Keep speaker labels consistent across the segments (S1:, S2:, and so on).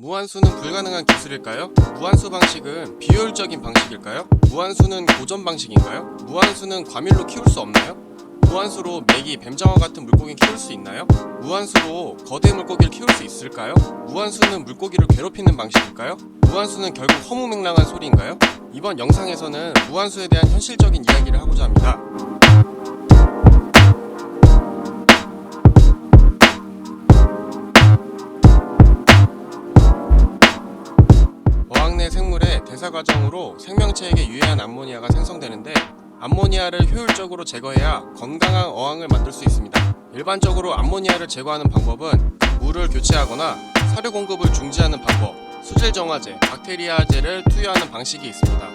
S1: 무한수는 불가능한 기술일까요? 무한수 방식은 비효율적인 방식일까요? 무한수는 고전 방식인가요? 무한수는 과밀로 키울 수 없나요? 무한수로 메기, 뱀장어 같은 물고기 키울 수 있나요? 무한수로 거대 물고기를 키울 수 있을까요? 무한수는 물고기를 괴롭히는 방식일까요? 무한수는 결국 허무맹랑한 소리인가요? 이번 영상에서는 무한수에 대한 현실적인 이야기를 하고자 합니다. 대사 과정으로 생명체에게 유해한 암모니아가 생성되는데 암모니아를 효율적으로 제거해야 건강한 어항을 만들 수 있습니다. 일반적으로 암모니아를 제거하는 방법은 물을 교체하거나 사료 공급을 중지하는 방법, 수질 정화제, 박테리아제를 투여하는 방식이 있습니다.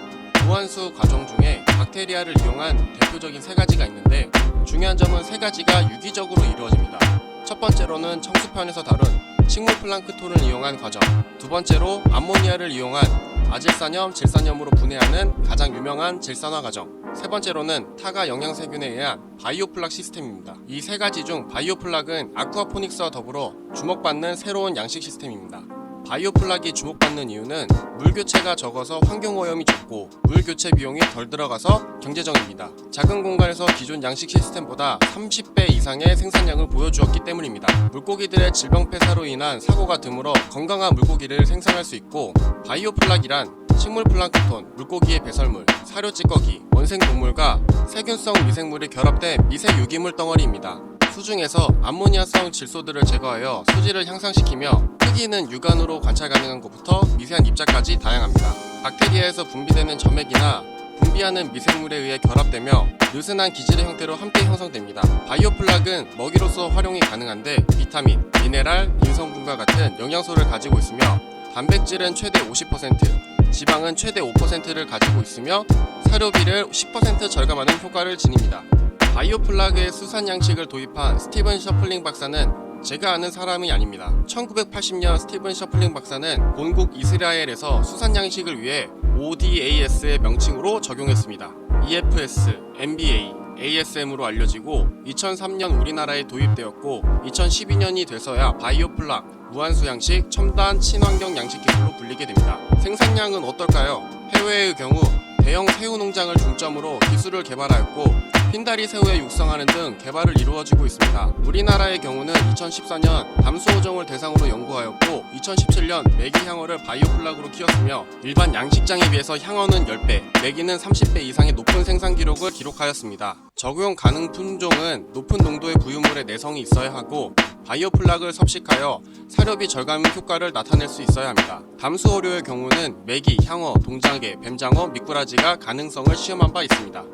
S1: 무한수 과정 중에 박테리아를 이용한 대표적인 세 가지가 있는데 중요한 점은 세 가지가 유기적으로 이루어집니다. 첫 번째로는 청수편에서 다룬 식물 플랑크톤을 이용한 과정. 두 번째로 암모니아를 이용한 아질산염, 질산염으로 분해하는 가장 유명한 질산화 과정. 세 번째로는 타가 영양세균에 의한 바이오플락 시스템입니다. 이 세 가지 중 바이오플락은 아쿠아포닉스와 더불어 주목받는 새로운 양식 시스템입니다. 바이오 플락이 주목받는 이유는 물 교체가 적어서 환경 오염이 적고 물 교체 비용이 덜 들어가서 경제적입니다. 작은 공간에서 기존 양식 시스템보다 30배 이상의 생산량을 보여주었기 때문입니다. 물고기들의 질병 폐사로 인한 사고가 드물어 건강한 물고기를 생산할 수 있고 바이오 플락이란 식물 플랑크톤, 물고기의 배설물, 사료 찌꺼기, 원생 동물과 세균성 미생물이 결합된 미세 유기물 덩어리입니다. 수중에서 암모니아성 질소들을 제거하여 수질을 향상시키며 크기는 육안으로 관찰 가능한 것부터 미세한 입자까지 다양합니다. 박테리아에서 분비되는 점액이나 분비하는 미생물에 의해 결합되며 느슨한 기질의 형태로 함께 형성됩니다. 바이오플락은 먹이로서 활용이 가능한데 비타민, 미네랄, 인성분과 같은 영양소를 가지고 있으며 단백질은 최대 50%, 지방은 최대 5%를 가지고 있으며 사료비를 10% 절감하는 효과를 지닙니다. 바이오플락의 수산 양식을 도입한 스티븐 셔플링 박사는 제가 아는 사람이 아닙니다. 1980년 스티븐 셔플링 박사는 본국 이스라엘에서 수산 양식을 위해 ODAS의 명칭으로 적용했습니다. EFS, MBA, ASM으로 알려지고 2003년 우리나라에 도입되었고 2012년이 돼서야 바이오플락, 무한수 양식, 첨단 친환경 양식 기술로 불리게 됩니다. 생산량은 어떨까요? 해외의 경우 대형 새우 농장을 중점으로 기술을 개발하였고 핀다리 새우에 육성하는 등 개발을 이루어지고 있습니다. 우리나라의 경우는 2014년 담수호종을 대상으로 연구하였고 2017년 메기 향어를 바이오플락으로 키웠으며 일반 양식장에 비해서 향어는 10배, 메기는 30배 이상의 높은 생산 기록을 기록하였습니다. 적용 가능 품종은 높은 농도의 부유물의 내성이 있어야 하고 바이오플락을 섭식하여 사료비 절감 효과를 나타낼 수 있어야 합니다. 담수어류의 경우는 메기, 향어, 동장개, 뱀장어, 미꾸라지가 가능성을 시험한 바 있습니다.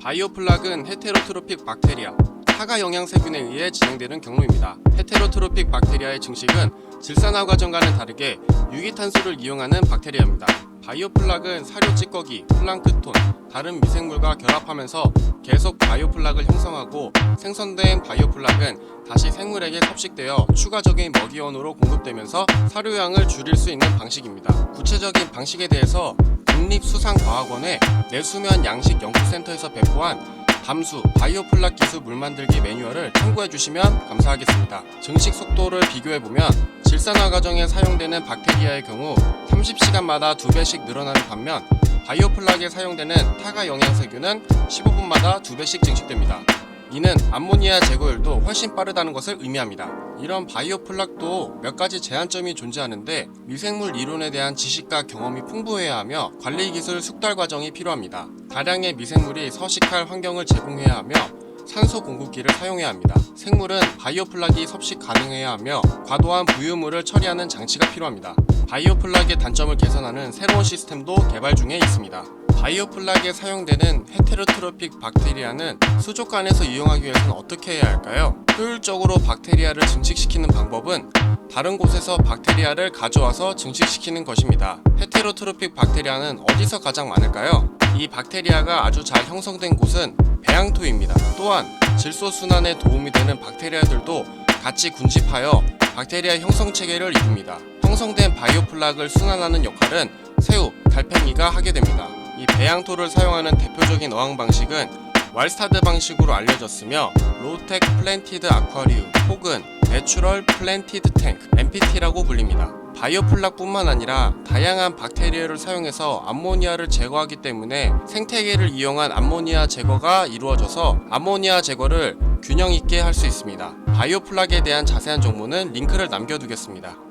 S1: 바이오플락은 헤테로트로픽 박테리아, 타가 영양세균에 의해 진행되는 경로입니다. 헤테로트로픽 박테리아의 증식은 질산화 과정과는 다르게 유기탄소를 이용하는 박테리아입니다. 바이오플락은 사료 찌꺼기, 플랑크톤, 다른 미생물과 결합하면서 계속 바이오플락을 형성하고 생성된 바이오플락은 다시 생물에게 섭식되어 추가적인 먹이원으로 공급되면서 사료량을 줄일 수 있는 방식입니다. 구체적인 방식에 대해서 국립수산과학원의 내수면 양식 연구센터에서 배포한 담수 바이오플락 기술 물 만들기 매뉴얼을 참고해 주시면 감사하겠습니다. 증식 속도를 비교해 보면 질산화 과정에 사용되는 박테리아의 경우 30시간마다 2배씩 늘어나는 반면 바이오 플락에 사용되는 타가 영양 세균은 15분마다 2배씩 증식됩니다. 이는 암모니아 제거율도 훨씬 빠르다는 것을 의미합니다. 이런 바이오 플락도 몇 가지 제한점이 존재하는데 미생물 이론에 대한 지식과 경험이 풍부해야 하며 관리 기술 숙달 과정이 필요합니다. 다량의 미생물이 서식할 환경을 제공해야 하며 산소 공급기를 사용해야 합니다. 생물은 바이오플락이 섭식 가능해야 하며 과도한 부유물을 처리하는 장치가 필요합니다. 바이오플락의 단점을 개선하는 새로운 시스템도 개발 중에 있습니다. 바이오플락에 사용되는 헤테로트로픽 박테리아는 수족관에서 이용하기 위해서는 어떻게 해야 할까요? 효율적으로 박테리아를 증식시키는 방법은 다른 곳에서 박테리아를 가져와서 증식시키는 것입니다. 헤테로트로픽 박테리아는 어디서 가장 많을까요? 이 박테리아가 아주 잘 형성된 곳은 배양토입니다. 또한 질소 순환에 도움이 되는 박테리아들도 같이 군집하여 박테리아 형성 체계를 이룹니다. 형성된 바이오플락을 순환하는 역할은 새우, 달팽이가 하게 됩니다. 이 배양토를 사용하는 대표적인 어항 방식은 왈스타드 방식으로 알려졌으며 로텍 플랜티드 아쿠아리움 혹은 내추럴 플랜티드 탱크 MPT라고 불립니다. 바이오플락뿐만 아니라 다양한 박테리아를 사용해서 암모니아를 제거하기 때문에 생태계를 이용한 암모니아 제거가 이루어져서 암모니아 제거를 균형 있게 할 수 있습니다. 바이오플락에 대한 자세한 정보는 링크를 남겨두겠습니다.